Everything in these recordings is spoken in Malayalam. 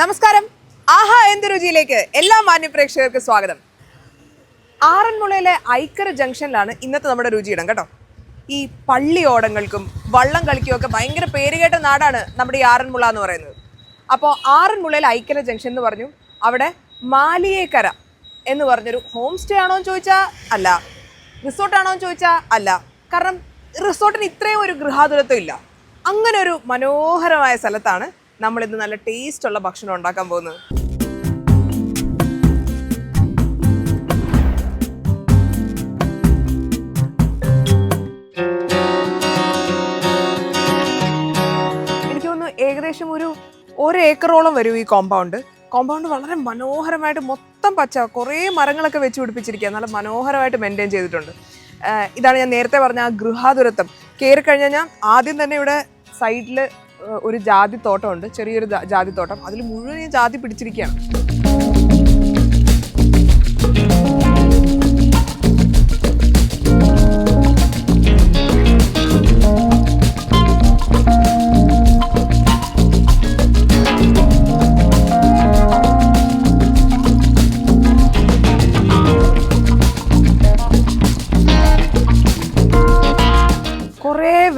നമസ്കാരം. ആഹാ എന്ത് രുചിയിലേക്ക്. എല്ലാ മാന്യപ്രേക്ഷകർക്ക് സ്വാഗതം. ആറന്മുളയിലെ ഐക്കര ജംഗ്ഷനിലാണ് ഇന്നത്തെ നമ്മുടെ രുചിയിടം കേട്ടോ. ഈ പള്ളി ഓടങ്ങൾക്കും വള്ളം കളിക്കും ഒക്കെ ഭയങ്കര പേരുകേട്ട നാടാണ് നമ്മുടെ ഈ ആറന്മുള എന്ന് പറയുന്നത്. അപ്പോൾ ആറന്മുളയിൽ ഐക്കര ജംഗ്ഷൻ എന്ന് പറഞ്ഞു അവിടെ മാലിയേക്കര എന്ന് പറഞ്ഞൊരു ഹോം സ്റ്റേ ആണോ എന്ന് ചോദിച്ചാൽ അല്ല. റിസോർട്ടാണോ എന്ന് ചോദിച്ചാൽ അല്ല. കാരണം റിസോർട്ടിന് ഇത്രയും ഒരു ഗൃഹാതുരത്വം ഇല്ല. അങ്ങനെ ഒരു മനോഹരമായ സ്ഥലത്താണ് നമ്മൾ ഇന്ന് നല്ല ടേസ്റ്റ് ഉള്ള ഭക്ഷണം ഉണ്ടാക്കാൻ പോകുന്നത് എനിക്ക് ഏകദേശം ഒരു ഒരു ഏക്കറോളം വരും ഈ കോമ്പൗണ്ട് കോമ്പൗണ്ട് വളരെ മനോഹരമായിട്ട് മൊത്തം പച്ച കുറേ മരങ്ങളൊക്കെ വെച്ച് പിടിപ്പിച്ചിരിക്കുക നല്ല മനോഹരമായിട്ട് മെയിന്റെയിൻ ചെയ്തിട്ടുണ്ട്. ഇതാണ് ഞാൻ നേരത്തെ പറഞ്ഞ ആ ഗൃഹാതുരത്വം. കയറി കഴിഞ്ഞാൽ ഞാൻ ആദ്യം തന്നെ ഇവിടെ സൈഡിൽ ഒരു ജാതി തോട്ടമുണ്ട് ചെറിയൊരു ജാതി തോട്ടം അതിൽ മുഴുവൻ ജാതി പിടിച്ചിരിക്കുകയാണ്.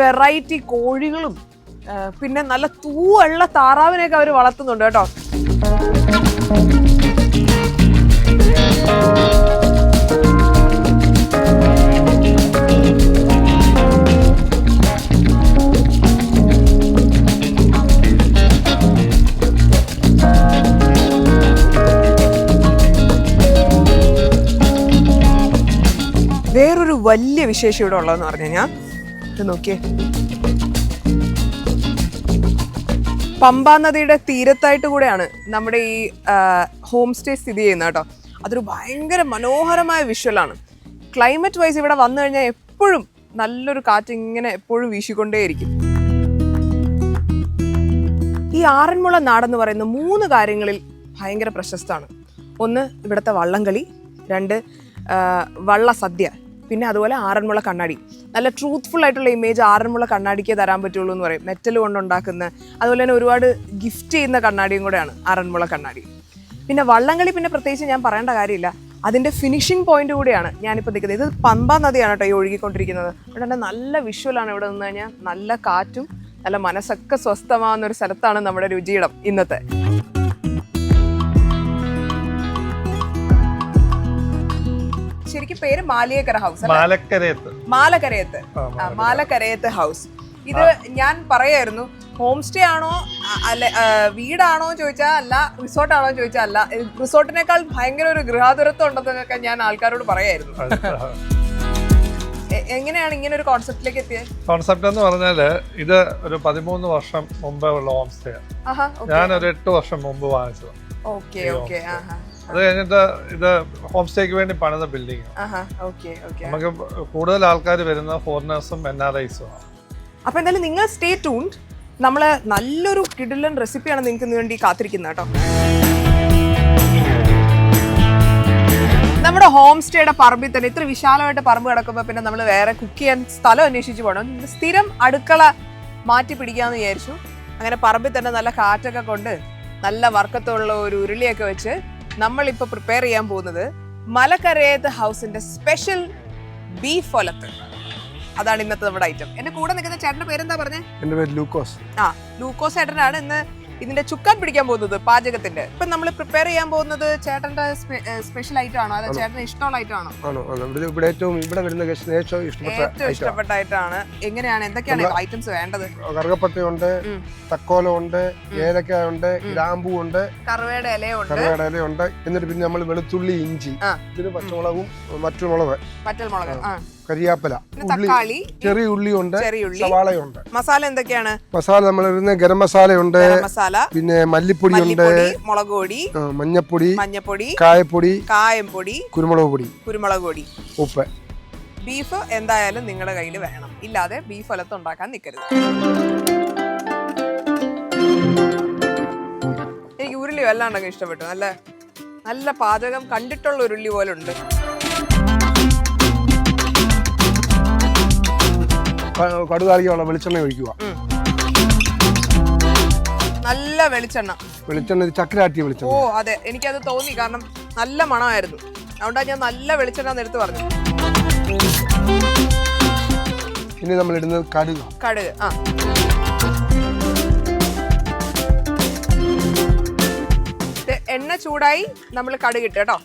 വെറൈറ്റി കോഴികളും പിന്നെ നല്ല തൂവുള്ള താറാവിനെയൊക്കെ അവർ വളർത്തുന്നുണ്ട് കേട്ടോ. വേറൊരു വലിയ വിശേഷം ഇവിടെ ഉള്ളതെന്ന് പറഞ്ഞു കഴിഞ്ഞാൽ നോക്കിയേ. പമ്പാ നദിയുടെ തീരത്തായിട്ട് കൂടെയാണ് നമ്മുടെ ഈ ഹോം സ്റ്റേ സ്ഥിതി ചെയ്യുന്നത് കേട്ടോ. അതൊരു ഭയങ്കര മനോഹരമായ വിഷ്വലാണ് ക്ലൈമറ്റ് വൈസ് ഇവിടെ വന്നു കഴിഞ്ഞാൽ എപ്പോഴും നല്ലൊരു കാറ്റ് ഇങ്ങനെ എപ്പോഴും വീശിക്കൊണ്ടേയിരിക്കും. ഈ ആറന്മുള നാടെന്ന് പറയുന്ന മൂന്ന് കാര്യങ്ങളിൽ ഭയങ്കര പ്രശസ്തമാണ്. ഒന്ന് ഇവിടുത്തെ വള്ളംകളി രണ്ട് വള്ള സദ്യ പിന്നെ അതുപോലെ ആറന്മുള കണ്ണാടി. നല്ല ട്രൂത്ത്ഫുൾ ആയിട്ടുള്ള ഇമേജ് ആറന്മുള കണ്ണാടിക്ക് തരാൻ പറ്റുള്ളൂ എന്ന് പറയും. മെറ്റൽ കൊണ്ടുണ്ടാക്കുന്ന അതുപോലെ തന്നെ ഒരുപാട് ഗിഫ്റ്റ് ചെയ്യുന്ന കണ്ണാടിയും കൂടെയാണ് ആറന്മുള കണ്ണാടി. പിന്നെ വള്ളംകളി പിന്നെ പ്രത്യേകിച്ച് ഞാൻ പറയേണ്ട കാര്യമില്ല. അതിന്റെ ഫിനിഷിംഗ് പോയിന്റ് കൂടിയാണ് ഞാനിപ്പോൾ നിൽക്കുന്നത്. ഇത് പമ്പ നദിയാണ് കേട്ടോ ഈ ഒഴുകിക്കൊണ്ടിരിക്കുന്നത്. തന്നെ നല്ല വിഷ്വലാണ് ഇവിടെ നിന്ന് കഴിഞ്ഞാൽ നല്ല കാറ്റും നല്ല മനസ്സൊക്കെ സ്വസ്ഥമാകുന്ന ഒരു സ്ഥലത്താണ് നമ്മുടെ രുചിയിടം ഇന്നത്തെ. ശരിക്കും പേര് മാലിയേക്കര ഹൗസ് മാലക്കരയത്ത്. മാലക്കരയത്ത്. മാലക്കരയത്ത് ഹൗസ്. ഇത് ഞാൻ പറയായിരുന്നു ഹോം സ്റ്റേ ആണോ അല്ലെ വീടാണോ ചോദിച്ചാൽ അല്ല റിസോർട്ട് ആണോ ചോദിച്ചാൽ അല്ല. റിസോർട്ടിനേക്കാൾ ഭയങ്കര ഒരു ഗൃഹാതുരത്വം ഉണ്ടെന്നൊക്കെ ഞാൻ ആൾക്കാരോട് പറയായിരുന്നു. എങ്ങനെയാണ് ഇങ്ങനെ ഒരു കോൺസെപ്റ്റിലേക്ക് എത്തിയത് കോൺസെപ്റ്റ് എന്ന് പറഞ്ഞാൽ ഇത് ഒരു പതിമൂന്ന് വർഷം മുമ്പേ ഉള്ള ഹോം സ്റ്റേ ഞാൻ ഒരു എട്ട് വർഷം മുമ്പ് വാങ്ങിച്ചത് ഓക്കെ ഓക്കെ ആഹാ. അത് കഴിഞ്ഞിട്ട് ഇത് ഹോം സ്റ്റേക്ക് വേണ്ടി പണിത ബിൽഡിംഗ് നമുക്ക് കൂടുതൽ ആൾക്കാർ വരുന്ന ഫോറിനേഴ്സും എൻ ആർ ഐസും ആണ്. അപ്പൊ എന്തായാലും നിങ്ങൾ സ്റ്റേ ട്യൂൺഡ് നമ്മൾ നല്ലൊരു കിഡിലൻ റെസിപ്പിയാണ് നിങ്ങൾക്ക് വേണ്ടി കാത്തിരിക്കുന്നത് കേട്ടോ. നമ്മുടെ ഹോം സ്റ്റേയുടെ പറമ്പിൽ തന്നെ ഇത്ര വിശാലമായിട്ട് പറമ്പ് കിടക്കുമ്പോൾ പിന്നെ നമ്മൾ വേറെ കുക്ക് ചെയ്യാൻ സ്ഥലം അന്വേഷിച്ച് പോകണം സ്ഥിരം അടുക്കള മാറ്റി പിടിക്കാമെന്ന് വിചാരിച്ചു. അങ്ങനെ പറമ്പിൽ തന്നെ നല്ല കാറ്റൊക്കെ കൊണ്ട് നല്ല വർക്കത്തുള്ള ഒരു ഉരുളിയൊക്കെ വെച്ച് നമ്മളിപ്പോൾ പ്രിപ്പയർ ചെയ്യാൻ പോകുന്നത് മലക്കരയത്ത് ഹൗസിന്റെ സ്പെഷ്യൽ ബീഫ് ഒലത്ത്. അതാണ് ഇന്നത്തെ നമ്മുടെ ഐറ്റം എന്റെ കൂടെ നിൽക്കുന്ന ചേട്ടന്റെ പേരെന്താ പറഞ്ഞേ? പറഞ്ഞത് പേര് ലൂക്കോസ്. ആ ലൂക്കോസ് ചേട്ടനാണ് ഇന്ന് ഇതിന്റെ ചുക്കാൻ പിടിക്കാൻ പോകുന്നത് പാചകത്തിന്റെ. ഇപ്പൊ നമ്മൾ പ്രിപ്പയർ ചെയ്യാൻ പോകുന്നത് ചേട്ടന്റെ സ്പെഷ്യൽ ഐറ്റം ആണോ? അതോ ചേട്ടന് ഇഷ്ടമുള്ള ഐറ്റം ആണോ? ഇവിടെ ഏറ്റവും ഇവിടെ വരുന്ന ഏറ്റവും ഇഷ്ടപ്പെട്ട ഐറ്റം ഇഷ്ടപ്പെട്ട ഐറ്റമാണ് എങ്ങനെയാണ്? എന്തൊക്കെയാണ് ഐറ്റംസ് വേണ്ടത്? കറുകപ്പട്ടയുണ്ട് ഉം. തക്കോലം ഉണ്ട് ഏലക്ക ഉണ്ട് ഗ്രാമ്പൂ ഉണ്ട് കറുവയുടെ ഇലയുണ്ട് കറുകയുടെ ഇല ഉണ്ട്. എന്നിട്ട് പിന്നെ നമ്മൾ വെളുത്തുള്ളി ഇഞ്ചി ഇതിന് പച്ചമുളകും മറ്റു മുളക്. പറ്റൽമുളക് ആ. കരിയാപ്പല. ഉള്ളി തക്കാളി ചെറിയ ഉള്ളിയുണ്ട് സവാളയുണ്ട്. മസാല എന്തൊക്കെയാണ്? മസാല നമ്മൾ ഇടുന്ന ഗരം മസാലയുണ്ട്. മസാല പിന്നെ മല്ലിപ്പൊടി ഉണ്ട്. മുളക് പൊടി മഞ്ഞപ്പൊടി മഞ്ഞപ്പൊടി കായപ്പൊടി കായംപൊടി കുരുമുളക് പൊടി. കുരുമുളക് പൊടി. ഉപ്പ്. ബീഫ് എന്തായാലും നിങ്ങളുടെ കയ്യിൽ വേണം. ഇല്ലാതെ ബീഫ് ഒലത്ത് ഉണ്ടാക്കാൻ നിൽക്കരുത്. എനിക്ക് ഉരുളി വല്ലാണ്ടൊക്കെ ഇഷ്ടപ്പെട്ടു. നല്ല നല്ല പാചകം കണ്ടിട്ടുള്ള ഉരുളി പോലെ ഉണ്ട് കടുകാലിക്കുള്ള വെളിച്ചെണ്ണ ഒഴിക്കുക. നല്ല വെളിച്ചെണ്ണ. വെളിച്ചെണ്ണ ഇത് വെളിച്ചെണ്ണ. ഓ അതെ. എനിക്കത് തോന്നി കാരണം നല്ല മണമായിരുന്നു. അതുകൊണ്ടാണ് ഞാൻ നല്ല വെളിച്ചെണ്ണ എടുത്ത് പറഞ്ഞു ഇനി നമ്മൾ ഇടുന്നത് കടുക്. കടുക് ആ. എണ്ണ ചൂടായി നമ്മൾ കടുക് ഇട്ട് കേട്ടോ.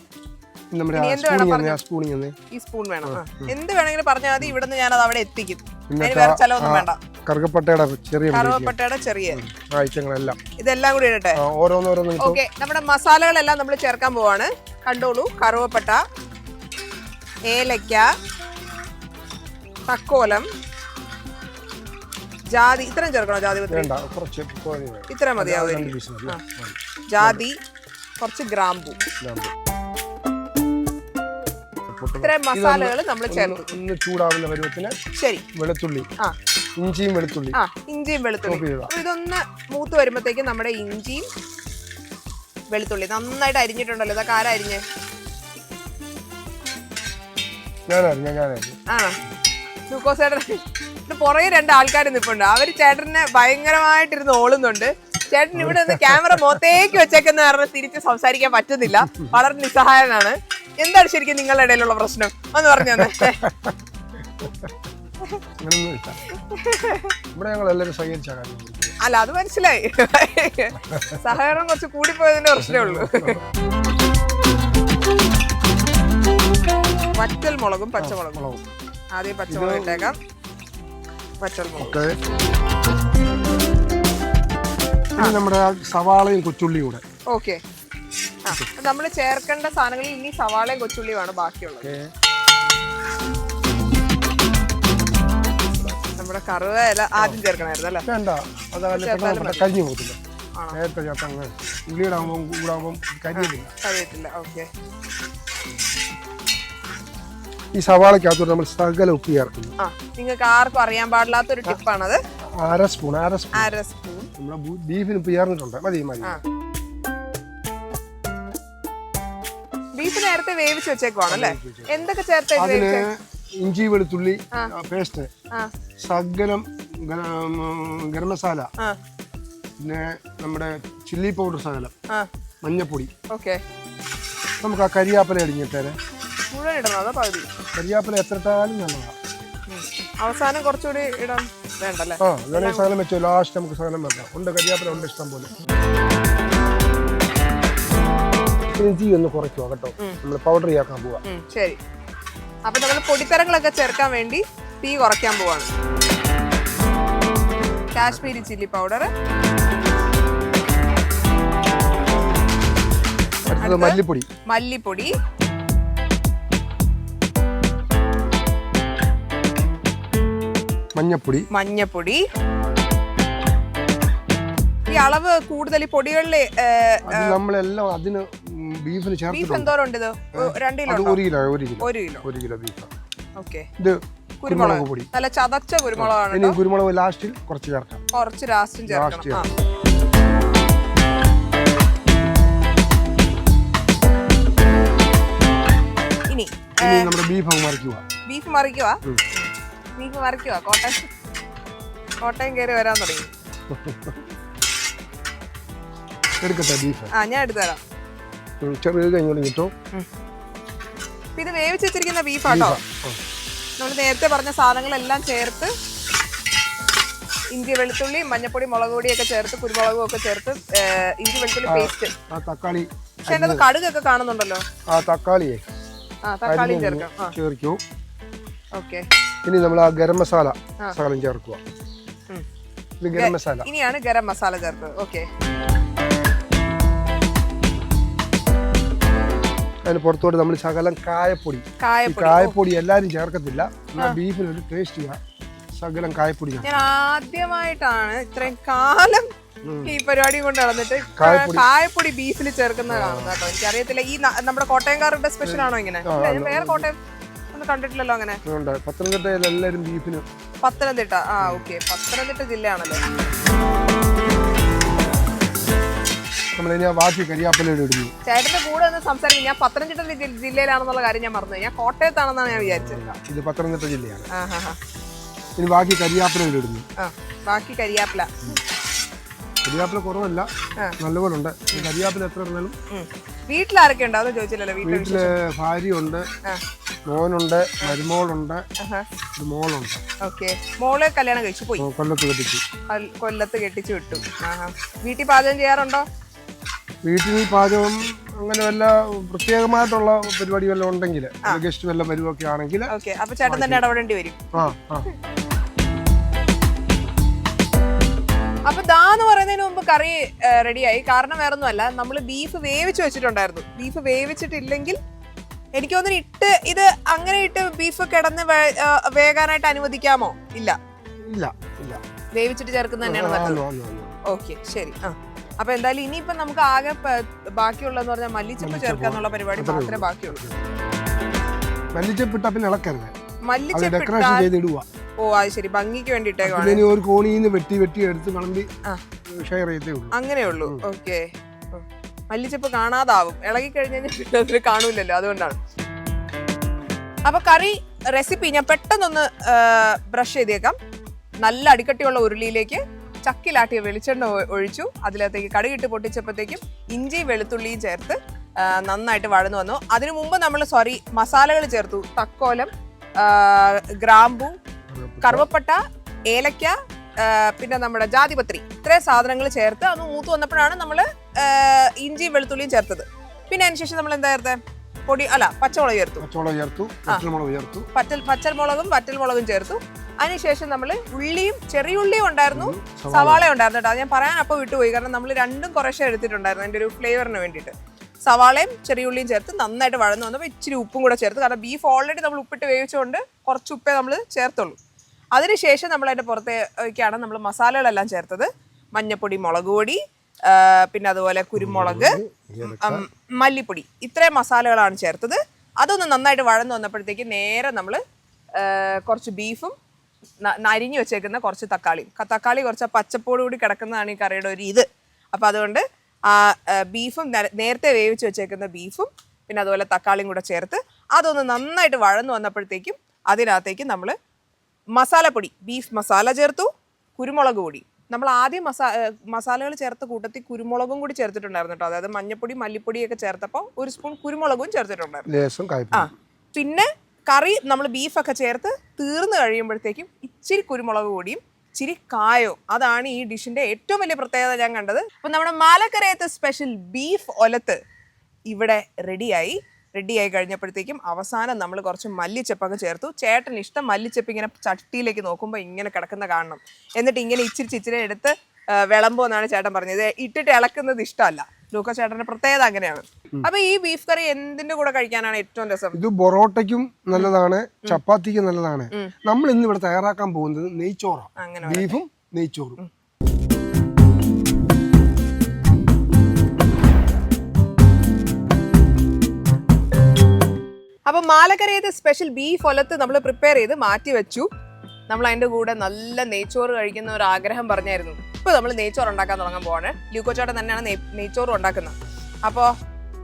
ഈ സ്പൂൺ വേണം. എന്ത് വേണമെങ്കിലും പറഞ്ഞാൽ മതി ഇവിടുന്ന് ഞാനത് അവിടെ എത്തിക്കും. കറുകപ്പട്ടയുടെ ചെറിയ ചെറിയ ആഴ്ചകളെല്ലാം ഇതെല്ലാം കൂടി ഇടട്ടെ. ഓരോന്നോരോന്ന് ഇട്ടു. ഓക്കെ നമ്മുടെ മസാലകളെല്ലാം നമ്മൾ ചേർക്കാൻ പോവാണ്. കണ്ടോളൂ കറുവപ്പട്ട ഏലക്ക തക്കോലം ജാതി ഇത്രയും ചേർക്കണോ ജാതി. ഇത്ര മതിയാവും. ജാതി കുറച്ച് ഗ്രാമ്പൂ. ഇതാകുമ്പോ. ഇത്രയും മസാലകൾ നമ്മൾ ചേർത്തു. ഒന്ന് ചൂടാവുന്ന പരുവത്തിന് ശരി. വെളുത്തുള്ളി ആ. ഇഞ്ചിയും വെളുത്തുള്ളി ആ ഇഞ്ചിയും വെളുത്തുള്ളി. ഇതൊന്ന് മൂത്ത് വരുമ്പോഴത്തേക്കും നമ്മുടെ ഇഞ്ചിയും വെളുത്തുള്ളി. നന്നായിട്ട് അരിഞ്ഞിട്ടുണ്ടല്ലോ. ഇതൊക്കെ ആരാ അരിഞ്ഞേ? ആണോ ഗ്ലൂക്കോസ് ചേട്ടൻ പുറകെ രണ്ട് ആൾക്കാർ നിൽപ്പുണ്ട് അവർ ചേട്ടനെ ഭയങ്കരമായിട്ടിരുന്ന് ഓളുന്നുണ്ട്. ചേട്ടൻ ഇവിടെ നിന്ന് ക്യാമറ മൊത്തേക്ക് വെച്ചേക്കുന്ന കാരണം തിരിച്ച് സംസാരിക്കാൻ പറ്റുന്നില്ല. വളരെ നിസ്സഹായനാണ്. എന്താണ് ശരിക്കും നിങ്ങളുടെ ഇടയിലുള്ള പ്രശ്നം? ഒന്ന് പറഞ്ഞു തന്നെ. അങ്ങനൊന്നും ഇല്ല ഇവിടെ ഞങ്ങൾ എല്ലാവരും സഹകരിച്ച കാര്യം. അല്ല അത് മനസ്സിലായി. സഹകരണം കുറച്ച് കൂടിപ്പോയതിന്റെ പ്രശ്നമേ ഉള്ളൂ. വറ്റൽ മുളകും പച്ചമുളകും. മുളകും ആദ്യം പച്ചമുളക് ഇട്ടേക്കാം. പച്ചമുളക്. മുളക് നമ്മുടെ സവാളയും കൊച്ചുള്ളിയും കൂടെ ഓക്കെ. നമ്മൾ ചേർക്കേണ്ട സാധനങ്ങളിൽ ഇനി സവാളയും കൊച്ചുള്ളിയുമാണ് ബാക്കിയുള്ളത്. നമ്മുടെ കറുവാഇല ആദ്യം ചേർക്കണമായിരുന്നു അല്ലേ? വേണ്ട. അത് കരിഞ്ഞു പോകത്തില്ല? നേരത്തെ ചേർത്തങ്ങ് ഉള്ളിയുടെ ആകുമ്പോൾ കൂടാകുമ്പോൾ കരിയില്ല അറിയത്തില്ല ഓക്കെ. ഈ സവാളയ്ക്കകത്തോട്ട് നമ്മൾ സകല ഉപ്പ് ചേർക്കുന്നു. നിങ്ങൾക്ക് ആർക്കും അറിയാൻ പാടില്ലാത്തൊരു ടിപ്പാണത്. അര സ്പൂൺ അര സ്പൂൺ. അര സ്പൂൺ. നമ്മുടെ ബീഫിന് ഉപ്പ് ചേർന്നിട്ടുണ്ട്. മതി മതി. നേരത്തെ വേവിച്ച് വെച്ചേക്കുവാണ്. അല്ലേ എന്തൊക്കെ ചേർത്ത് ഇഞ്ചി വെളുത്തുള്ളി. പേസ്റ്റ് സകലം ഗരം ഗരം മസാല ആ. പിന്നെ നമ്മുടെ ചില്ലി പൗഡർ സകലം ആ. മഞ്ഞപ്പൊടി. ഓക്കെ. നമുക്ക് ആ കരിയാപ്പല അടിഞ്ഞിട്ടേരെ മുഴുവൻ ഇടണോ അതോ പകുതി? കരിയാപ്പല എത്രത്താലും നല്ലതാണ് ഉം. അവസാനം കുറച്ചുകൂടി ഇടാൻ വേണ്ടല്ലേ? ആ വേണേ സകലം വെച്ചോ. ലാസ്റ്റ് നമുക്ക് സകലം വെക്കാം. ഉണ്ട് കരിയാപ്പല ഉണ്ട് ഇഷ്ടം പോലെ. ഇഞ്ചി ഒന്ന് കുറയ്ക്കുക കേട്ടോ? നമ്മൾ പൗഡർ ചെയ്യാക്കാൻ പോവാ. ശരി. അപ്പൊ നമ്മൾ പൊടിത്തരങ്ങളൊക്കെ ചേർക്കാൻ വേണ്ടി തീ കുറയ്ക്കാൻ പോവാണ്. കാശ്മീരി ചില്ലി പൗഡർ മല്ലിപ്പൊടി. മല്ലിപ്പൊടി. മഞ്ഞപ്പൊടി. മഞ്ഞപ്പൊടി. അളവ് കൂടുതൽ പൊടികളിലെ നമ്മളെല്ലാം അതിന് ബീഫിന് ബീഫ് എന്തോരം ഉണ്ട് ഇത്? രണ്ട് കിലോ ഒരു കിലോ ഒരു കിലോ. ഒരു കിലോ. ഒരു കിലോ ബീഫ്. ഓക്കെ. ഇത് കുരുമുളക്. പൊടി. നല്ല ചതച്ച കുരുമുളകാണ് ഇനി കുരുമുളക് ലാസ്റ്റിൽ കുറച്ച് ചേർക്കാം. കുറച്ച് രാസ്റ്റും ചേർക്കണം. ഇനി നമ്മുടെ ബീഫ് മറിക്കുക. ബീഫ് മറിക്കുക. ബീഫ് മറിക്കുക. കോട്ടയം കോട്ടയം കയറി വരാൻ തുടങ്ങി. എടുക്കട്ടെ ബീഫ്? ആ ഞാൻ എടുത്തു തരാം ചെറിയ കഴിഞ്ഞോളി കിട്ടും ഇത് വേവിച്ച് വെച്ചിരിക്കുന്ന ബീഫാട്ടോ? നമ്മൾ നേരത്തെ പറഞ്ഞ സാധനങ്ങളെല്ലാം ചേർത്ത് ഇഞ്ചി വെളുത്തുള്ളി മഞ്ഞപ്പൊടി മുളക് പൊടിയൊക്കെ ചേർത്ത് കുരുമുളകും ഒക്കെ ചേർത്ത് ഇഞ്ചി വെളുത്തുള്ളി പേസ്റ്റ്. തക്കാളി. പക്ഷെ എന്റെ അത് കടുകൊക്കെ കാണുന്നുണ്ടല്ലോ. ആ തക്കാളിയെ. ആ തക്കാളിയും ചേർക്കാം. ചേർക്കൂ. ഓക്കെ. ഇനി നമ്മൾ ആ ഗരം മസാല. സകലം ചേർക്കുക. ഇത് ഗരം മസാല. ഇനിയാണ് ഗരം മസാല ചേർത്തത്. ഓക്കെ. അതിന് പുറത്തോട്ട് നമ്മൾ ശകലം കായപ്പൊടി. കായപ്പൊടി. എല്ലാരും ചേർക്കത്തില്ല. എന്നാൽ ബീഫിന് ഒരു ടേസ്റ്റ് ചെയ്യാം. ശകലം കായപ്പൊടി. ഞാൻ ആദ്യമായിട്ടാണ് ഇത്രയും കാലം ഈ പരിപാടി കൊണ്ട് നടന്നിട്ട് കായപ്പൊടി. ബീഫിൽ ചേർക്കുന്ന കാണുന്നത് കേട്ടോ. എനിക്കറിയത്തില്ല. ഈ നമ്മുടെ കോട്ടയംകാരുടെ സ്പെഷ്യൽ ആണോ ഇങ്ങനെ? വേറെ കോട്ടയം ഒന്നും കണ്ടിട്ടില്ലല്ലോ അങ്ങനെ. പത്തനംതിട്ടയിൽ എല്ലാവരും ബീഫിന് പത്തനംതിട്ട. ആ ഓക്കെ. പത്തനംതിട്ട ജില്ലയാണല്ലോ. നമ്മളിനി ബാക്കി കരിയാപ്പലയുടെ ഇടുന്നു ചേട്ടന്റെ കൂടെ ഒന്ന് സംസാരിക്കും ഞാൻ പത്തനംതിട്ട ജില്ലയിലാണെന്നുള്ള കാര്യം ഞാൻ മറന്നു. ഞാൻ കോട്ടയത്താണെന്നാണ് ഞാൻ വിചാരിച്ചത്. ഇത് പത്തനംതിട്ട ജില്ലയാണ്. ഇനി ബാക്കി കരിയാപ്പലയുടെ ഇടുന്നു ബാക്കി കരിയാപ്പല. കരിയാപ്പില കുറവല്ല. നല്ലപോലെ ഉണ്ട് കരിയാപ്പില എത്ര പറഞ്ഞാലും ഉം. വീട്ടിലാരൊക്കെ ഉണ്ടാവും ചോദിച്ചില്ലല്ലോ വീട്ടിലെ ഭാര്യയുണ്ട്. മോനുണ്ട് മരുമോളുണ്ട് മോളുണ്ട്. ഓക്കെ. മോൾ കല്യാണം കഴിച്ചു പോയി. കൊല്ലത്ത് കെട്ടിച്ചു. കൊല്ലത്ത് കെട്ടിച്ചു വിട്ടു. വീട്ടിൽ പാചകം ചെയ്യാറുണ്ടോ? വീട്ടിൽ പാചകം അങ്ങനെ വല്ല പ്രത്യേകമായിട്ടുള്ള പരിപാടി വല്ലതും ഉണ്ടെങ്കിൽ ഗസ്റ്റ് വല്ല വരുമൊക്കെ ആണെങ്കിൽ അപ്പൊ ചേട്ടൻ തന്നെ ഇടപെടേണ്ടി വരും. ആ ആ. അപ്പൊ ദാ എന്ന് പറയുന്നതിന് മുമ്പ് കറി റെഡിയായി. കാരണം വേറൊന്നുമല്ല നമ്മൾ ബീഫ് വേവിച്ച് വെച്ചിട്ടുണ്ടായിരുന്നു. ബീഫ് വേവിച്ചിട്ടില്ലെങ്കിൽ എനിക്ക് തോന്നുന്നു ഇട്ട് ഇത് അങ്ങനെ ഇട്ട് ബീഫ് കിടന്ന് വേകാനായിട്ട് അനുവദിക്കാമോ? ഇല്ല. ഇല്ല ഇല്ല. വേവിച്ചിട്ട് ചേർക്കുന്ന തന്നെയാണ്. ഓക്കെ ശരി. ആ. അപ്പൊ എന്തായാലും ഇനിയിപ്പോ നമുക്ക് ആകെ ബാക്കിയുള്ളതെന്ന് പറഞ്ഞാൽ മല്ലിച്ചപ്പ് ചേർക്കുക ചേർക്കാന്നുള്ള പരിപാടി മാത്രമേ ബാക്കിയുള്ളൂ. മല്ലിച്ചപ്പ് ഇട്ടാ പിന്നെ ഇളക്കരുത് ഡെക്കറേഷൻ ഇട്ടാൽ ഓ അത് ശരി. ഭംഗിക്ക് പിന്നെ ഒരു കോണിയിൽ വെട്ടി വെട്ടി എടുത്ത് വിളമ്പി ഷെയർ ചെയ്തേ ഉള്ളൂ. അങ്ങനെയുള്ളൂ. ഓക്കെ. മല്ലിച്ചപ്പ് കാണാതാവും. ഇളകി കഴിഞ്ഞാൽ പിന്നെ അതിൽ കാണൂലല്ലോ. അതുകൊണ്ടാണ്. അപ്പൊ കറി റെസിപ്പി ഞാൻ പെട്ടെന്നൊന്ന് ബ്രഷ് ചെയ്തേക്കാം. നല്ല അടിക്കട്ടിയുള്ള ഉരുളിയിലേക്ക് ചക്കിലാട്ടിയ വെളിച്ചെണ്ണ ഒഴിച്ചു. അതിലകത്തേക്ക് കടുകിട്ട് പൊട്ടിച്ചപ്പോഴത്തേക്കും ഇഞ്ചി വെളുത്തുള്ളിയും ചേർത്ത് നന്നായിട്ട് വഴന്നു വന്നു. അതിനു മുമ്പ് നമ്മൾ സോറി മസാലകൾ ചേർത്തു. തക്കോലം ഗ്രാമ്പു കറുവപ്പട്ട ഏലക്ക പിന്നെ നമ്മുടെ ജാതിപത്രി. ഇത്രയും സാധനങ്ങൾ ചേർത്ത് അത് മൂത്ത് വന്നപ്പോഴാണ് നമ്മൾ ഇഞ്ചിയും വെളുത്തുള്ളിയും ചേർത്തത്. പിന്നെ അതിനുശേഷം നമ്മൾ എന്താ ചേർത്തത് പൊടി അല്ല പച്ചമുളക് ചേർത്തു. പച്ചമുളക് ചേർത്തു പച്ചമുളക് ചേർത്തു. പറ്റൽ പച്ചമുളകും വറ്റൽമുളകും ചേർത്തു. അതിനുശേഷം നമ്മൾ ഉള്ളിയും ചെറിയ ഉള്ളിയും ഉണ്ടായിരുന്നു. സവാള. ഉണ്ടായിരുന്നു കേട്ടോ. അത് ഞാൻ പറയാൻ അപ്പോൾ വിട്ടുപോയി. കാരണം നമ്മൾ രണ്ടും കുറേശ്ശെ എടുത്തിട്ടുണ്ടായിരുന്നു അതിന്റെ ഒരു ഫ്ലേവറിന് വേണ്ടിയിട്ട്. സവാളയും ചെറിയ ഉള്ളിയും ചേർത്ത് നന്നായിട്ട് വഴന്നു വന്നപ്പോൾ ഇച്ചിരി ഉപ്പും കൂടെ ചേർത്ത്. കാരണം ബീഫ് ഓൾറെഡി നമ്മൾ ഉപ്പിട്ട് വേവിച്ചുകൊണ്ട് കുറച്ച് ഉപ്പേ നമ്മൾ ചേർത്തുള്ളൂ. അതിനുശേഷം നമ്മൾ അതിന്റെ പുറത്തേക്കാണ് നമ്മൾ മസാലകളെല്ലാം ചേർത്തത്. മഞ്ഞപ്പൊടി മുളക് പൊടി പിന്നെ അതുപോലെ കുരുമുളക് മല്ലിപ്പൊടി. ഇത്രയും മസാലകളാണ് ചേർത്തത്. അതൊന്ന് നന്നായിട്ട് വഴന്നു വന്നപ്പോഴത്തേക്ക് നേരെ നമ്മൾ കുറച്ച് ബീഫും നരിഞ്ഞു വെച്ചേക്കുന്ന കുറച്ച് തക്കാളിയും. തക്കാളി കുറച്ച് പച്ചപ്പോട് കൂടി കിടക്കുന്നതാണ് ഈ കറിയുടെ ഒരു ഇത്. അപ്പോൾ അതുകൊണ്ട് ആ ആ, ബീഫും നേരത്തെ വേവിച്ച് വെച്ചേക്കുന്ന ബീഫും പിന്നെ അതുപോലെ തക്കാളിയും കൂടെ ചേർത്ത് അതൊന്ന് നന്നായിട്ട് വഴന്നു വന്നപ്പോഴത്തേക്കും അതിനകത്തേക്ക് നമ്മൾ മസാലപ്പൊടി ബീഫ് മസാല ചേർത്തു കുരുമുളക് പൊടി. നമ്മൾ ആദ്യം മസാ മസാലകൾ ചേർത്ത കൂട്ടത്തിൽ കുരുമുളകും കൂടി ചേർത്തിട്ടുണ്ടായിരുന്നു കേട്ടോ. അതായത് മഞ്ഞപ്പൊടി മല്ലിപ്പൊടിയൊക്കെ ചേർത്തപ്പോൾ ഒരു സ്പൂൺ കുരുമുളകും ചേർത്തിട്ടുണ്ടായിരുന്നു. ആ പിന്നെ കറി നമ്മൾ ബീഫൊക്കെ ചേർത്ത് തീർന്നു കഴിയുമ്പോഴത്തേക്കും ഇച്ചിരി കുരുമുളക് കൂടിയും ഇച്ചിരി കായോ അതാണ് ഈ ഡിഷിന്റെ ഏറ്റവും വലിയ പ്രത്യേകത ഞാൻ കണ്ടത്. അപ്പം നമ്മുടെ മാലക്കരയത്തെ സ്പെഷ്യൽ ബീഫ് ഒലത്ത് ഇവിടെ റെഡിയായി റെഡിയായി കഴിഞ്ഞപ്പോഴത്തേക്കും അവസാനം നമ്മൾ കുറച്ച് മല്ലിച്ചപ്പൊക്കെ ചേർത്തു. ചേട്ടൻ ഇഷ്ടം മല്ലിച്ചപ്പ് ഇങ്ങനെ ചട്ടിയിലേക്ക് നോക്കുമ്പോൾ ഇങ്ങനെ കിടക്കുന്ന കാണണം. എന്നിട്ട് ഇങ്ങനെ ഇച്ചിരി ഇച്ചിരി എടുത്ത് വിളമ്പോ എന്നാണ് ചേട്ടൻ പറഞ്ഞത്. ഇട്ടിട്ട് ഇളക്കുന്നത് ഇഷ്ടമല്ല. ലൂക്ക ചേട്ടന്റെ പ്രത്യേകത അങ്ങനെയാണ്. അപ്പൊ ഈ ബീഫ് കറി എന്തിന്റെ കൂടെ കഴിക്കാനാണ് ഏറ്റവും രസം? ഇത് പൊറോട്ടയ്ക്കും നല്ലതാണ് ചപ്പാത്തിക്കും നല്ലതാണ്. നമ്മൾ ഇന്ന് ഇവിടെ തയ്യാറാക്കാൻ പോകുന്നത് നെയ്ച്ചോറാണ്. ബീഫും നെയ്ച്ചോറും. അപ്പൊ മാലക്കരയത്തെ സ്പെഷ്യൽ ബീഫ് ഒലത്ത് നമ്മൾ പ്രിപ്പയർ ചെയ്ത് മാറ്റി വെച്ചു. നമ്മൾ അതിന്റെ കൂടെ നല്ല നെയ്ച്ചോറ് കഴിക്കുന്ന ഒരു ആഗ്രഹം പറഞ്ഞായിരുന്നു. ഇപ്പൊ നമ്മൾ നെയ്ച്ചോറ് ഉണ്ടാക്കാൻ തുടങ്ങാൻ പോവാണ്. ലൂക്കോച്ചോട്ടൻ തന്നെയാണ് നെയ് നെയ്ച്ചോറ് ഉണ്ടാക്കുന്നത്. അപ്പോ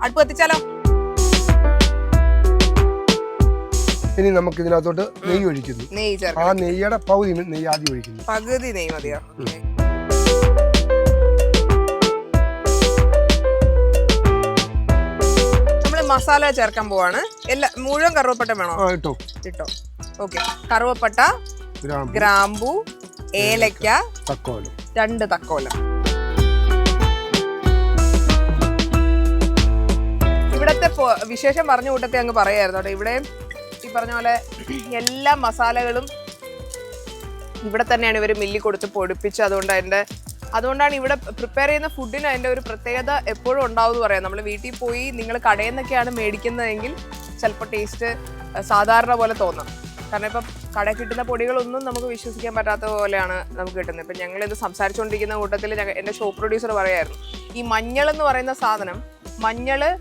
അടുപ്പ് കത്തിച്ചാലോ? ഇനി നമുക്ക് ഇതിനകത്തോട്ട് നെയ്യ് ഒഴിക്കുന്നു. നെയ്യ് ആ നെയ്യുടെ പകുതി നെയ്യ് ആദ്യം ഒഴിക്കുന്നു. പകുതി നെയ്യ് മതിയോ? നമ്മൾ മസാല ചേർക്കാൻ പോവാണ്. എല്ലാ മുഴുവൻ കറുവപ്പട്ട വേണോ? ആ ഇട്ടോ. ഇട്ടോ. ഓക്കെ. കറുവപ്പട്ട ഗ്രാമ്പു ഗ്രാമ്പു ഏലക്ക തക്കോലം. രണ്ട് തക്കോലം. ഇവിടത്തെ വിശേഷം പറഞ്ഞ കൂട്ടത്തെ അങ്ങ് പറയായിരുന്നു കേട്ടോ. ഇവിടെ ഈ പറഞ്ഞ പോലെ എല്ലാ മസാലകളും ഇവിടെ തന്നെയാണ് ഇവർ മില്ലി കൊടുത്ത് പൊടിപ്പിച്ച് അതുകൊണ്ട് അതിന്റെ അതുകൊണ്ടാണ് ഇവിടെ പ്രിപ്പയർ ചെയ്യുന്ന ഫുഡിന് അതിന്റെ ഒരു പ്രത്യേകത എപ്പോഴും ഉണ്ടാവും എന്ന് പറയാം. നമ്മൾ വീട്ടിൽ പോയി നിങ്ങൾ കടയിൽ നിന്നൊക്കെയാണ് മേടിക്കുന്നതെങ്കിൽ ചിലപ്പോൾ ടേസ്റ്റ് സാധാരണ പോലെ തോന്നാം. കാരണം ഇപ്പം കടയിൽ കിട്ടുന്ന പൊടികളൊന്നും നമുക്ക് വിശ്വസിക്കാൻ പറ്റാത്ത പോലെയാണ് നമുക്ക് കിട്ടുന്നത്. ഇപ്പം ഞങ്ങളിത് സംസാരിച്ചുകൊണ്ടിരിക്കുന്ന കൂട്ടത്തിൽ എന്റെ ഷോ പ്രൊഡ്യൂസർ പറയായിരുന്നു. ഈ മഞ്ഞൾ എന്ന് പറയുന്ന സാധനം മഞ്ഞൾ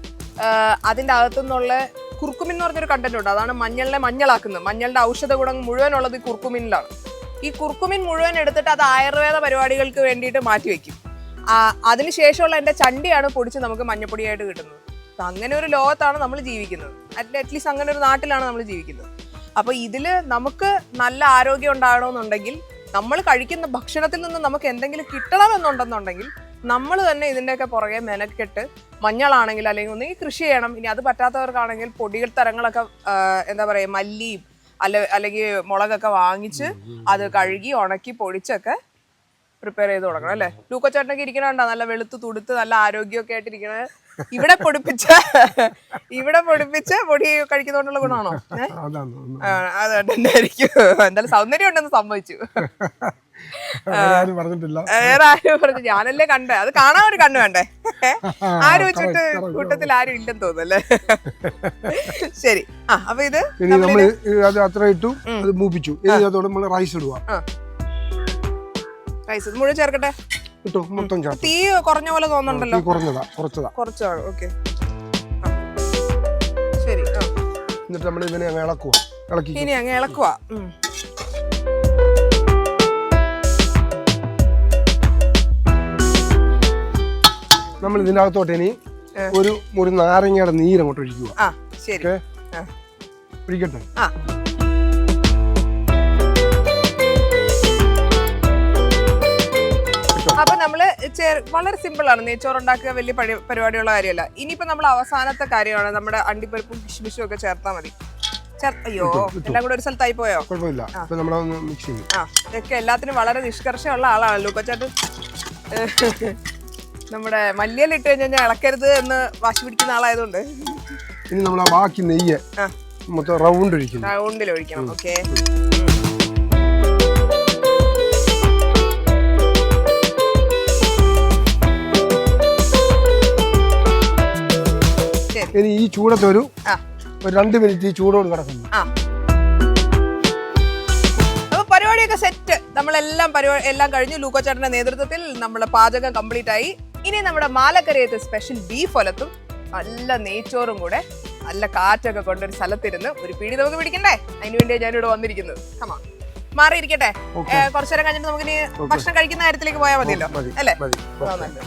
അതിന്റെ അകത്തുനിന്നുള്ള കുർക്കുമിൻ എന്ന് പറഞ്ഞൊരു കണ്ടന്റ് ഉണ്ട്. അതാണ് മഞ്ഞളിനെ മഞ്ഞളാക്കുന്നത്. മഞ്ഞളുടെ ഔഷധ ഗുണം മുഴുവനുള്ളത് ഈ കുർക്കുമിനിലാണ്. ഈ കുർക്കുമിൻ മുഴുവൻ എടുത്തിട്ട് അത് ആയുർവേദ പരിപാടികൾക്ക് വേണ്ടിയിട്ട് മാറ്റി വെക്കും. ആ, അതിനുശേഷമുള്ള എന്റെ ചണ്ടിയാണ് പൊടിച്ച് നമുക്ക് മഞ്ഞപ്പൊടിയായിട്ട് കിട്ടുന്നത്. അങ്ങനെ ഒരു ലോകത്താണ് നമ്മൾ ജീവിക്കുന്നത്. അറ്റ്ലീസ്റ്റ് അങ്ങനെ ഒരു നാട്ടിലാണ് നമ്മൾ ജീവിക്കുന്നത്. അപ്പോൾ ഇതിൽ നമുക്ക് നല്ല ആരോഗ്യം ഉണ്ടാകണമെന്നുണ്ടെങ്കിൽ നമ്മൾ കഴിക്കുന്ന ഭക്ഷണത്തിൽ നിന്ന് നമുക്ക് എന്തെങ്കിലും കിട്ടണമെന്നുണ്ടെന്നുണ്ടെങ്കിൽ നമ്മൾ തന്നെ ഇതിന്റെയൊക്കെ പുറകെ മെനക്കെട്ട് മഞ്ഞളാണെങ്കിൽ അല്ലെങ്കിൽ ഒന്നെങ്കിൽ കൃഷി ചെയ്യണം. ഇനി അത് പറ്റാത്തവർക്കാണെങ്കിൽ പൊടികൾ തരങ്ങളൊക്കെ എന്താ പറയുക മല്ലിയും അല്ല അല്ലെങ്കിൽ മുളകൊക്കെ വാങ്ങിച്ച് അത് കഴുകി ഉണക്കി പൊടിച്ചൊക്കെ പ്രിപ്പയർ ചെയ്ത് തുടങ്ങണം അല്ലേ? ലൂക്കോച്ചേട്ടനൊക്കെ ഇരിക്കണുണ്ടോ നല്ല വെളുത്ത് തുടുത്ത് നല്ല ആരോഗ്യമൊക്കെ ആയിട്ടിരിക്കണത് ഇവിടെ പൊടിപ്പിച്ച ഇവിടെ പൊടിപ്പിച്ച പൊടി കഴിക്കുന്നതുകൊണ്ടുള്ള ഗുണമാണോ? അതായിരിക്കും അത് എന്തായാലും സൗന്ദര്യം ഉണ്ടെന്ന് സംഭവിച്ചു. വേറെ ആരും പറഞ്ഞു ഞാനല്ലേ കണ്ടേ. അത് കാണാൻ ഒരു കണ്ണു വേണ്ടേ? ആരും വെച്ചിട്ട്. കൂട്ടത്തിൽ ആരും ഇല്ലെന്ന് തോന്നുന്നല്ലേ? ശരി. ആ അപ്പൊ ഇത് അത്ര ഇട്ടു അത് മൂപ്പിച്ചു. നമ്മൾ റൈസ് ഇടുക. റൈസ് ഇത് മുഴുവൻ ചേർക്കട്ടെ? കിട്ടും മൊത്തം ചേർത്ത് തീ കുറഞ്ഞ പോലെ തോന്നുന്നുണ്ടല്ലോ. കുറഞ്ഞതാ കുറച്ചതാ. കുറച്ചതാണ് ഓക്കെ ശരി എന്നിട്ട് നമ്മൾ ഇതിനെ അങ്ങ് ഇളക്കുക ഇളക്കി ഇനി അങ്ങ് ഇളക്കുക നമ്മൾ ഇതിന്റെ അകത്തോട്ട് ഇനി ഒരു ഒരു നാരങ്ങയുടെ നീര് അങ്ങോട്ട് ഒഴിക്കുക ശരി. ഒഴിക്കട്ടെ? അപ്പൊ നമ്മൾ വളരെ സിമ്പിൾ ആണ് നെയ്ച്ചോറ് ഉണ്ടാക്കുക വലിയ പരി- പരിപാടിയുള്ള കാര്യമല്ല. ഇനിയിപ്പോ നമ്മൾ അവസാനത്തെ കാര്യമാണ്. നമ്മുടെ അണ്ടിപ്പരിപ്പും കിഷ്മിഷും ഒക്കെ ചേർത്താൽ മതി. അയ്യോ എല്ലാം കൂടെ ഒരു സ്ഥലത്തായി പോയോ? കുഴപ്പമില്ല. ആ. ഇതൊക്കെ എല്ലാത്തിനും വളരെ നിഷ്കർഷമുള്ള ആളാണല്ലോ. ലൂക്കച്ചാട്ട് നമ്മുടെ മല്ലിയിൽ ഇട്ട് കഴിഞ്ഞാൽ ഇളക്കരുത് എന്ന് വാശി പിടിക്കുന്ന ആളായതുകൊണ്ട്. ഇനി നമ്മൾ ബാക്കി നെയ്യ് മൊത്തം റൗണ്ട് ഒഴിക്കണം റൗണ്ടിൽ ഒഴിക്കണം. ഓക്കെ ഇനി ഈ ചൂടത്തെ ഒരു രണ്ട് മിനിറ്റ് ഈ ചൂടോട് കിടക്കുന്നു. പരിപാടിയൊക്കെ സെറ്റ് നമ്മളെല്ലാം പരിപാടി എല്ലാം കഴിഞ്ഞു. ലൂക്കോ ചേട്ടന്റെ നേതൃത്വത്തിൽ നമ്മുടെ പാചകം കംപ്ലീറ്റ് ആയി. ഇനി നമ്മുടെ മാലക്കരയത്തെ സ്പെഷ്യൽ ബീഫ് ഒലത്തും നല്ല നെയ്ച്ചോറും കൂടെ നല്ല കാറ്റൊക്കെ കൊണ്ടൊരു സ്ഥലത്തിരുന്ന് ഒരു പിടി നമുക്ക് പിടിക്കണ്ടേ? അതിന് വേണ്ടിയാണ് ഞാനിവിടെ വന്നിരിക്കുന്നത്. കമാ മാറിയിരിക്കട്ടെ. കുറച്ചു നേരം കഴിഞ്ഞിട്ട് നമുക്ക് ഇനി ഭക്ഷണം കഴിക്കുന്ന കാര്യത്തിലേക്ക് പോയാൽ മതിയല്ലോ. അല്ലേ? നല്ലത്.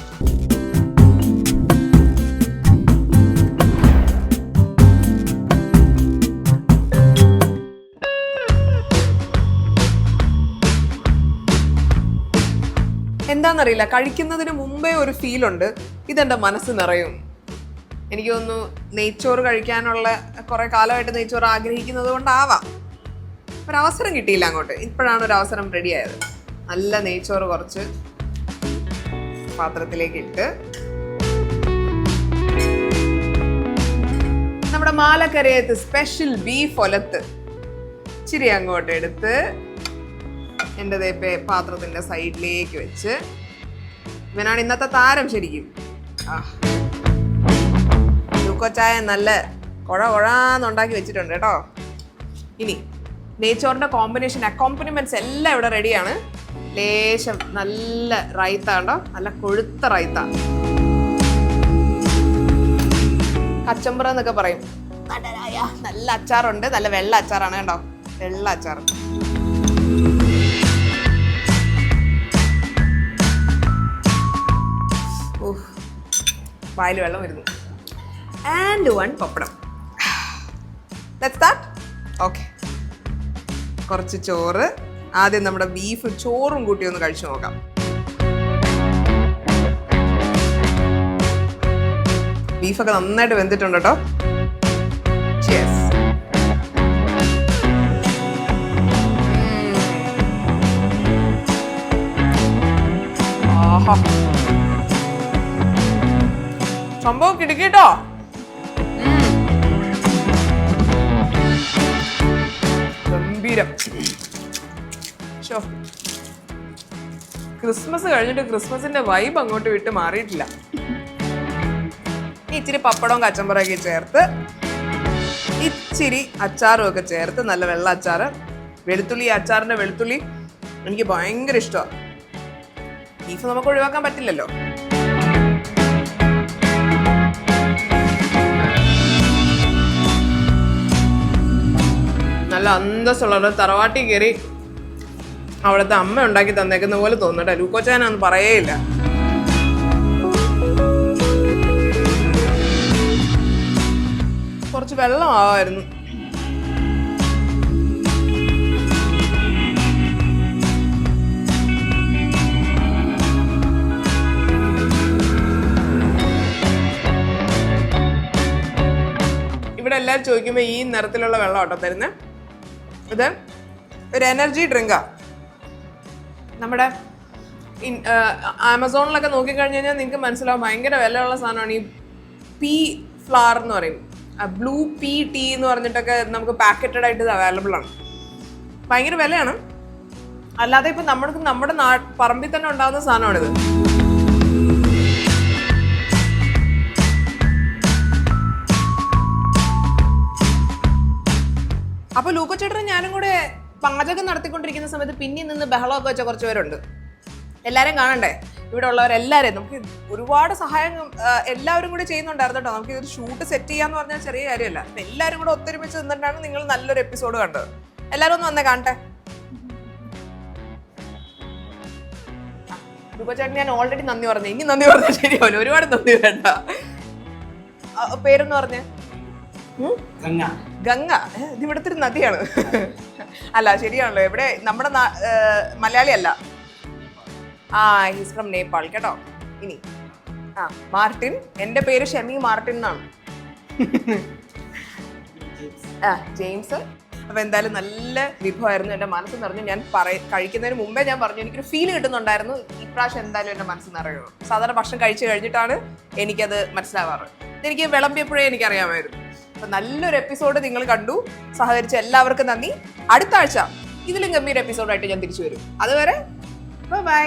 എന്താന്നറിയില്ല. കഴിക്കുന്നതിന് മുമ്പേ ഒരു ഫീലുണ്ട് ഇതെന്റെ മനസ്സ് നിറയും. എനിക്ക് തോന്നുന്നു നെയ്ച്ചോറ് കഴിക്കാനുള്ള കുറേ കാലമായിട്ട് നെയ്ച്ചോറ് ആഗ്രഹിക്കുന്നത് കൊണ്ടാവാം ഒരവസരം കിട്ടിയില്ല അങ്ങോട്ട്. ഇപ്പോഴാണ് ഒരു അവസരം റെഡി ആയത്. നല്ല നെയ്ച്ചോറ് കുറച്ച് പാത്രത്തിലേക്ക് ഇട്ട്. നമ്മുടെ മാലക്കരയത്ത് സ്പെഷ്യൽ ബീഫ് ഒലത്ത്. ഇച്ചിരി അങ്ങോട്ട് എടുത്ത്. എന്റെ തേപ്പെ പാത്രത്തിന്റെ സൈഡിലേക്ക് വെച്ച് ഇവനാണ് ഇന്നത്തെ താരം ശരിക്കും. ചായ നല്ല കുഴ കുഴാന്നുണ്ടാക്കി വെച്ചിട്ടുണ്ട് കേട്ടോ. ഇനി നെയ്ച്ചോറിന്റെ കോമ്പിനേഷൻ അക്കോമ്പനിമെന്റ്സ് എല്ലാം ഇവിടെ റെഡിയാണ് ലേശം നല്ല റൈത്ത ഉണ്ടോ നല്ല കൊഴുത്ത റൈത്ത. കച്ചമ്പറ എന്നൊക്കെ പറയും. നല്ല അച്ചാറുണ്ട്. നല്ല വെള്ള അച്ചാറാണ് കേട്ടോ വെള്ള അച്ചാർ വായിൽ വെള്ളം വരുന്നു. And one papadam. Let okay കുറച്ച് ചോറ്. ആദ്യം നമ്മുടെ ബീഫ് ചോറും കൂട്ടി ഒന്ന് കഴിച്ചു നോക്കാം. ബീഫൊക്കെ നന്നായിട്ട് വെന്തിട്ടുണ്ട് കേട്ടോ. ആഹാ. സംഭവം കിടക്കിട്ടോ? ഗംഭീരം. ഷോ ക്രിസ്മസ് കഴിഞ്ഞിട്ട് ക്രിസ്മസിന്റെ വൈബ് അങ്ങോട്ട് വിട്ട് മാറിയിട്ടില്ല. ഇച്ചിരി പപ്പടവും കച്ചമ്പറൊക്കെ ചേർത്ത് ഇച്ചിരി അച്ചാറും ഒക്കെ ചേർത്ത് നല്ല വെള്ള അച്ചാറ്. വെളുത്തുള്ളി അച്ചാറിന്റെ വെളുത്തുള്ളി എനിക്ക് ഭയങ്കര ഇഷ്ടമാണ് ബീഫ് നമുക്ക് ഒഴിവാക്കാൻ പറ്റില്ലല്ലോ. നല്ല അന്തസ്സുള്ള ഒരു തറവാട്ടിൽ കയറി അവിടുത്തെ അമ്മ ഉണ്ടാക്കി തന്നേക്കുന്ന പോലെ തോന്നട്ടെ ലൂക്കോച്ചാനൊന്നും പറയേയില്ല. കുറച്ച് വെള്ളം ആവായിരുന്നു. ഇവിടെ എല്ലാവരും ചോദിക്കുമ്പോൾ ഈ നിറത്തിലുള്ള വെള്ളം ഓട്ടം തരുന്നത് ഇത് ഒരു എനർജി ഡ്രിങ്കാ നമ്മുടെ ആമസോണിലൊക്കെ നോക്കിക്കഴിഞ്ഞ് കഴിഞ്ഞാൽ നിങ്ങൾക്ക് മനസ്സിലാവും ഭയങ്കര വിലയുള്ള സാധനമാണ് ഈ പീ ഫ്ലവർ എന്ന് പറയും. ബ്ലൂ പീ ടീ എന്ന് പറഞ്ഞിട്ടൊക്കെ നമുക്ക് പാക്കറ്റഡ് ആയിട്ട് ഇത് അവൈലബിൾ ആണ്. ഭയങ്കര വിലയാണ്. അല്ലാതെ ഇപ്പം നമ്മൾക്ക് നമ്മുടെ നാ പറമ്പിൽ തന്നെ ഉണ്ടാകുന്ന സാധനമാണിത്. അപ്പൊ ലൂക്കോച്ചേട്ടനും ഞാനും കൂടെ പാചകം നടത്തിക്കൊണ്ടിരിക്കുന്ന സമയത്ത് പിന്നെ നിന്ന് ബഹളമൊക്കെ വെച്ച കുറച്ച് പേരുണ്ട്. എല്ലാവരും കാണണ്ടേ? ഇവിടെ ഉള്ളവരെല്ലാവരും നമുക്ക് ഒരുപാട് സഹായം എല്ലാവരും കൂടെ ചെയ്യുന്നുണ്ടായിരുന്നു കേട്ടോ. നമുക്ക് ഇതൊരു ഷൂട്ട് സെറ്റ് ചെയ്യാന്ന് പറഞ്ഞാൽ ചെറിയ കാര്യമല്ല. എല്ലാവരും കൂടെ ഒത്തൊരുമിച്ച് നിന്നിട്ടാണ് നിങ്ങൾ നല്ലൊരു എപ്പിസോഡ് കണ്ടത്. എല്ലാവരും ഒന്ന് വന്നേ കാണട്ടെ. രൂപചേട്ടൻ ഞാൻ ഓൾറെഡി നന്ദി പറഞ്ഞു. ഇനി നന്ദി പറഞ്ഞാൽ ശരിയാവില്ല. ഒരുപാട് നന്ദി വേണ്ട. പേരൊന്ന് പറഞ്ഞേ? ഗംഗ. ഗംഗ. ഇത് ഇവിടുത്തെ ഒരു നദിയാണ്. അല്ല ശരിയാണല്ലോ. ഇവിടെ നമ്മുടെ മലയാളി അല്ല. ആ ഹിസ് ഫ്രം നേപ്പാൾ കേട്ടോ. ഇനി. ആ മാർട്ടിൻ. എന്റെ പേര് ഷമി മാർട്ടിൻ എന്നാണ്. ആ ജെയിംസ്. അപ്പൊ എന്തായാലും നല്ല വിഭവമായിരുന്നു എന്റെ മനസ്സ് നിറഞ്ഞു ഞാൻ പറയ കഴിക്കുന്നതിന് മുമ്പേ ഞാൻ പറഞ്ഞു എനിക്കൊരു ഫീൽ കിട്ടുന്നുണ്ടായിരുന്നു. ഇപ്രാവശ്യം എന്തായാലും എന്റെ മനസ്സ് നിറയുള്ളൂ സാധാരണ ഭക്ഷണം കഴിച്ചു കഴിഞ്ഞിട്ടാണ് എനിക്കത് മനസ്സിലാവാറ്. എനിക്ക് വിളമ്പിയപ്പോഴേ എനിക്കറിയാമായിരുന്നു. അപ്പൊ നല്ലൊരു എപ്പിസോഡ് നിങ്ങൾ കണ്ടു. സഹകരിച്ച എല്ലാവർക്കും നന്ദി. അടുത്ത ആഴ്ച ഇതിലും ഗംഭീര എപ്പിസോഡായിട്ട് ഞാൻ തിരിച്ചു വരും. അതുവരെ ബൈ